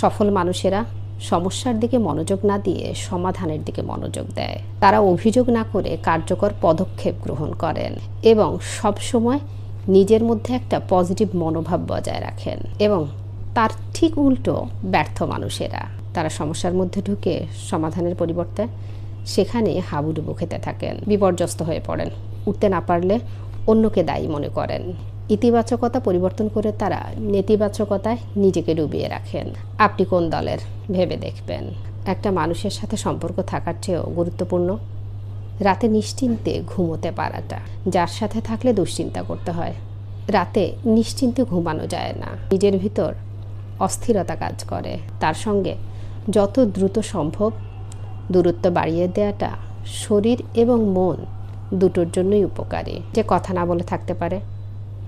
সফল মানুষেরা সমস্যার দিকে মনোযোগ না দিয়ে সমাধানের দিকে মনোযোগ দেয়। তারা অভিযোগ না করে কার্যকর পদক্ষেপ গ্রহণ করেন এবং সবসময় নিজের মধ্যে একটা পজিটিভ মনোভাব বজায় রাখেন এবং তার ঠিক উল্টো ব্যর্থ মানুষেরা। তারা সমস্যার মধ্যে ঢুকে সমাধানের পরিবর্তে সেখানে হাবুডুবু খেতে থাকেন, বিপর্যস্ত হয়ে পড়েন, উঠতে না পারলে অন্যকে দায়ী মনে করেন। ইতিবাচকতা পরিবর্তন করে তারা নেতিবাচকতায় নিজেকে ডুবিয়ে রাখেন। আপনি কোন দলের ভেবে দেখবেন? একটা মানুষের সাথে সম্পর্ক থাকার চেয়েও গুরুত্বপূর্ণ। রাতে নিশ্চিন্তে ঘুমোতে পারাটা। যার সাথে থাকলে দুশ্চিন্তা করতে হয়। রাতে নিশ্চিন্তে ঘুমানো যায় না। নিজের ভিতর অস্থিরতা কাজ করে। তার সঙ্গে যত দ্রুত সম্ভব দূরত্ব বাড়িয়ে দেওয়াটা শরীর এবং মন দুটোর জন্যই উপকারী। যে কথা না বলে থাকতে পারে।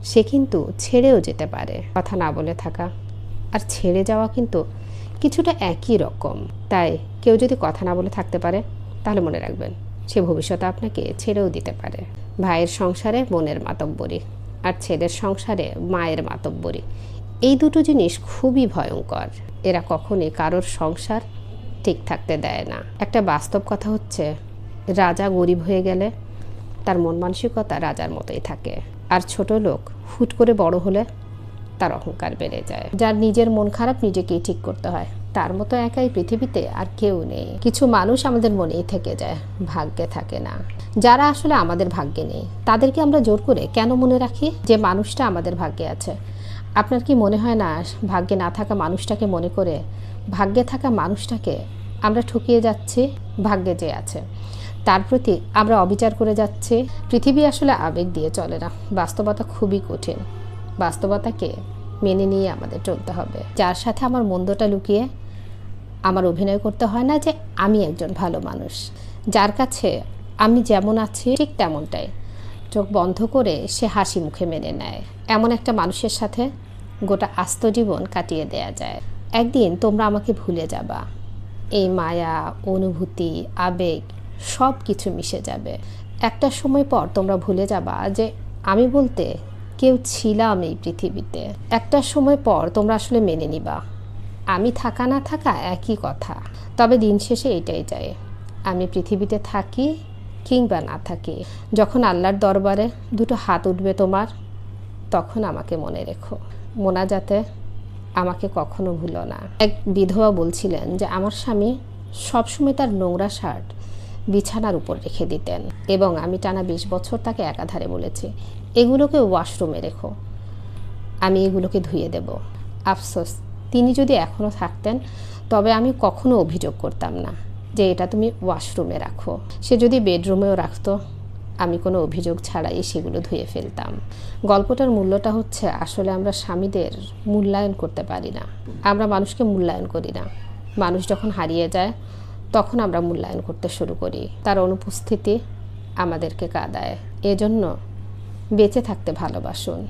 সে কিন্তু ছেড়েও যেতে পারে, কথা না বলে থাকা। আর ছেড়ে যাওয়া কিন্তু কিছুটা একই রকম। তাই কেউ যদি কথা না বলে থাকতে পারে, তাহলে মনে রাখবেন, সে ভবিষ্যতে আপনাকে ছেড়েও দিতে পারে। ভাইয়ের সংসারে বোনের মাতব্বরী, আর ছেলের সংসারে মায়ের মাতব্বরী। এই দুটো জিনিস খুবই ভয়ঙ্কর। এরা কখনই কারোর সংসার ঠিক থাকতে দেয় না। একটা বাস্তব কথা হচ্ছে, রাজা গরিব হয়ে গেলে তার মন মানসিকতা রাজার মতোই থাকে। আর ছোট লোক হুট করে বড় হলে তার অহংকার বেড়ে যায়। যার নিজের মন খারাপ নিজেকেই ঠিক করতে হয়। তার মতো একাই পৃথিবীতে আর কেউ নেই। কিছু মানুষ আমাদের মনেই থেকে যায়, ভাগ্যে থাকে না। যারা আসলে আমাদের ভাগ্যে নেই, তাদেরকে আমরা জোর করে কেন মনে রাখি? যে মানুষটা আমাদের ভাগ্যে আছে। আপনার কি মনে হয় না, ভাগ্যে না থাকা মানুষটাকে মনে করে ভাগ্যে থাকা মানুষটাকে আমরা ঠকিয়ে যাচ্ছি? ভাগ্যে যে আছে। তার প্রতি আমরা অবিচার করে যাচ্ছি। পৃথিবী আসলে আবেগ দিয়ে চলে না। বাস্তবতা খুবই কঠিন। বাস্তবতাকে মেনে নিয়ে আমাদের চলতে হবে। যার সাথে আমার মন্দটা লুকিয়ে আমার অভিনয় করতে হয় না যে আমি একজন ভালো মানুষ। যার কাছে আমি যেমন আছি, ঠিক তেমনটাই। চোখ বন্ধ করে সে হাসি মুখে মেনে নেয়। এমন একটা মানুষের সাথে গোটা আস্ত জীবন কাটিয়ে দেয়া যায়। একদিন তোমরা আমাকে ভুলে যাবা। এই মায়া, অনুভূতি, আবেগ সব কিছু মিশে যাবে। একটা সময় পর তোমরা ভুলে যাবা যে আমি বলতে কেউ ছিলাম এই পৃথিবীতে। একটা সময় পর তোমরা আসলে মেনে নিবা। আমি থাকা না থাকা একই কথা। তবে দিন শেষে এটাই চাই আমি পৃথিবীতে থাকি কিংবা না থাকি। যখন আল্লাহর দরবারে দুটো হাত উঠবে তোমার, তখন আমাকে মনে রেখো। মোনাজাতে আমাকে কখনো ভুলো না। এক বিধবা বলছিলেন যে, আমার স্বামী সবসময় তার নোংরা শার্ট বিছানার উপর রেখে দিতেন। এবং আমি টানা বিশ বছর তাকে একাধারে বলেছি, এগুলোকে ওয়াশরুমে রেখো। আমি এগুলোকে ধুয়ে দেব। আফসোস, তিনি যদি এখনও থাকতেন, তবে আমি কখনো অভিযোগ করতাম না যে এটা তুমি ওয়াশরুমে রাখো। সে যদি বেডরুমেও রাখতো, আমি কোনো অভিযোগ ছাড়াই সেগুলো ধুয়ে ফেলতাম। গল্পটার মূল্যটা হচ্ছে, আসলে আমরা স্বামীদের মূল্যায়ন করতে পারি না। আমরা মানুষকে মূল্যায়ন করি না। মানুষ যখন হারিয়ে যায় তখন আমরা মূল্যায়ন করতে শুরু করি। তার অনুপস্থিতি আমাদেরকে কাদায়। এজন্য বেঁচে থাকতে ভালোবাসুন।